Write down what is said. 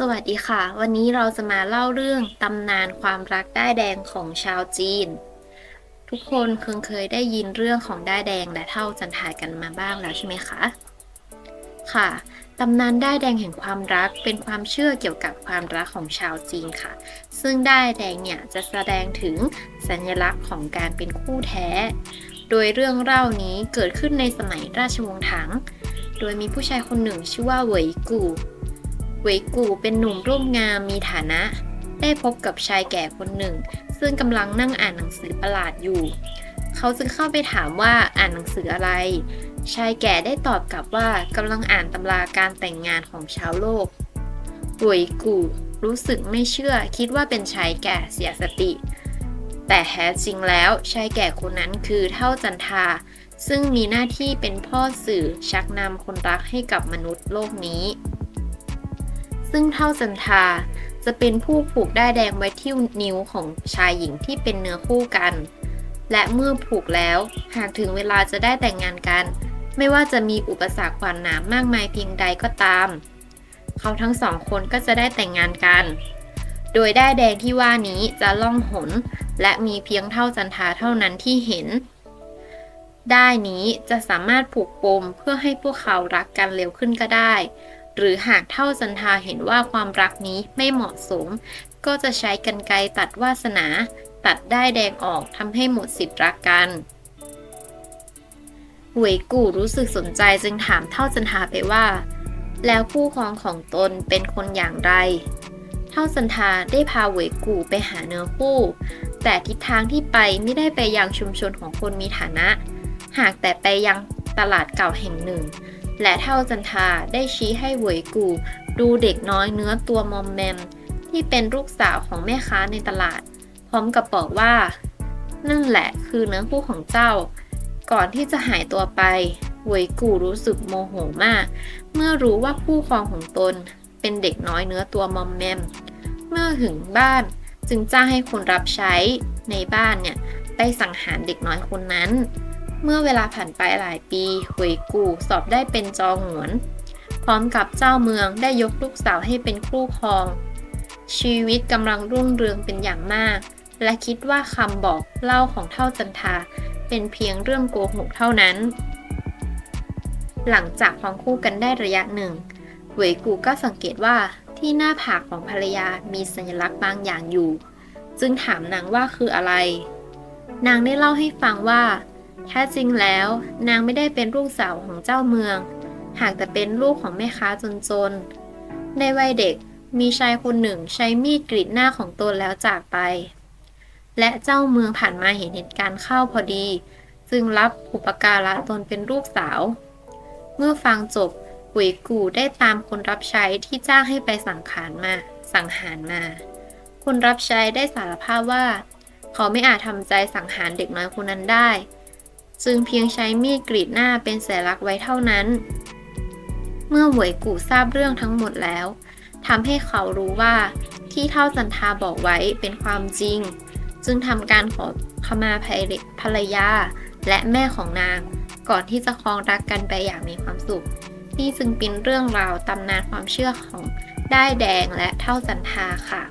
สวัสดีค่ะ วันนี้เราจะมาเล่าเรื่องตำนานความรักด้ายแดงของชาวจีน ทุกคนคงเคยได้ยินเรื่องของด้ายแดงและเท่าจันทายกันมาบ้างแล้วใช่ไหมคะ ค่ะตำนานด้ายแดงแห่งความรักเป็นความเชื่อเกี่ยวกับความรักของชาวจีนค่ะ ซึ่งด้ายแดงเนี่ยจะแสดงถึงสัญลักษณ์ของการเป็นคู่แท้ โดยเรื่องเล่านี้เกิดขึ้นในสมัยราชวงศ์ถัง โดยมีผู้ชายคนหนึ่งชื่อว่าเหวยกู่ วยกูเป็นหนุ่มรูปงามมีฐานะ ได้พบกับชายแก่คนหนึ่ง ซึ่งกำลังนั่งอ่านหนังสือประหลาดอยู่ เขาจึงเข้าไปถามว่าอ่านหนังสืออะไร ชายแก่ได้ตอบกลับว่ากำลังอ่านตำราการแต่งงานของชาวโลกเวยกูรู้สึกไม่เชื่อคิดว่าเป็นชายแก่เสียสติ แต่แท้จริงแล้วชายแก่คนนั้นคือเท่าจันทา ซึ่งมีหน้าที่เป็นพ่อสื่อชักนำคนรักให้กับมนุษย์โลกนี้ ซึ่งเท่าจันทาจะเป็นผู้ผูกได้แดงไว้ที่นิ้วของชายหญิงที่เป็นเนื้อคู่กัน และเมื่อผูกแล้ว หากถึงเวลาจะได้แต่งงานกัน ไม่ว่าจะมีอุปสรรคขวานหนามมากมายเพียงใดก็ตาม เขาทั้งสองคนก็จะได้แต่งงานกัน โดยได้แดงที่ว่านี้จะล่องหน และมีเพียงเท่าจันทาเท่านั้นที่เห็น ได้นี้จะสามารถผูกปมเพื่อให้พวกเขารักกันเร็วขึ้นก็ได้ หรือหากเท่าจันทาเห็นว่าความรักนี้ไม่เหมาะสม ก็จะใช้กรรไกตัดวาสนา ตัดได้แดงออกทำให้หมดสิทธิ์รักกันหวยกู่รู้สึกสนใจจึงถามเท่าจันทาไปว่า แล้วคู่ครองของตนเป็นคนอย่างไร เท่าจันทาได้พาหวยกู่ไปหาเนื้อคู่ แต่ทิศทางที่ไปไม่ได้ไปยังชุมชนของคนมีฐานะ หากแต่ไปยังตลาดเก่าแห่งหนึ่ง และเท่าจันทาได้ชี้ให้เหวยกู ดูเด็กน้อยเนื้อตัวมอมแมม ที่เป็นลูกสาวของแม่ค้าในตลาด พร้อมกับบอกว่า นั่นแหละคือเนื้อคู่ของเจ้า ก่อนที่จะหายตัวไปเหวยกูรู้สึกโมโหมาก เมื่อรู้ว่าคู่ครองของตน เป็นเด็กน้อยเนื้อตัวมอมแมม เมื่อถึงบ้านจึงจ้างให้คนรับใช้ในบ้านเนี่ยไปสังหารเด็กน้อยคนนั้น เมื่อเวลาผ่านไปหลายปีหวยกูสอบได้เป็นจองหวน พร้อมกับเจ้าเมืองได้ยกลูกสาวให้เป็นคู่ครอง ชีวิตกำลังรุ่งเรืองเป็นอย่างมาก และคิดว่าคำบอกเล่าของเท่าจันทาเป็นเพียงเรื่องโกหกเท่านั้น หลังจากครองคู่กันได้ระยะหนึ่งหวยกูก็สังเกตว่าที่หน้าผากของภรรยามีสัญลักษณ์บางอย่างอยู่ จึงถามนางว่าคืออะไร นางได้เล่าให้ฟังว่า แท้จริงแล้ว นางไม่ได้เป็นลูกสาวของเจ้าเมือง หากแต่เป็นลูกของแม่ค้าจนๆ ในวัยเด็กมีชายคนหนึ่งใช้มีดกรีดหน้าของตนแล้วจากไป และเจ้าเมืองผ่านมาเห็นเหตุการณ์เข้าพอดี จึงรับอุปการะตนเป็นลูกสาว เมื่อฟังจบหวยกูได้ตามคนรับใช้ที่จ้างให้ไปสังขารมา สังหารมา คนรับใช้ได้สารภาพว่า เขาไม่อาจทำใจสังหารเด็กน้อยคนนั้นได้ จึงเพียงใช้มีดกรีดหน้าเป็นสัญลักษณ์ไว้เท่านั้น เมื่อหวยกูทราบเรื่องทั้งหมดแล้วทำให้เขารู้ว่าที่เท่าจันทาบอกไว้เป็นความจริง จึงทำการขอขมาภรรยาและแม่ของนาง ก่อนที่จะครองรักกันไปอย่างมีความสุข นี่จึงเป็นเรื่องราวตำนานความเชื่อของได้แดงและเท่าจันทาค่ะ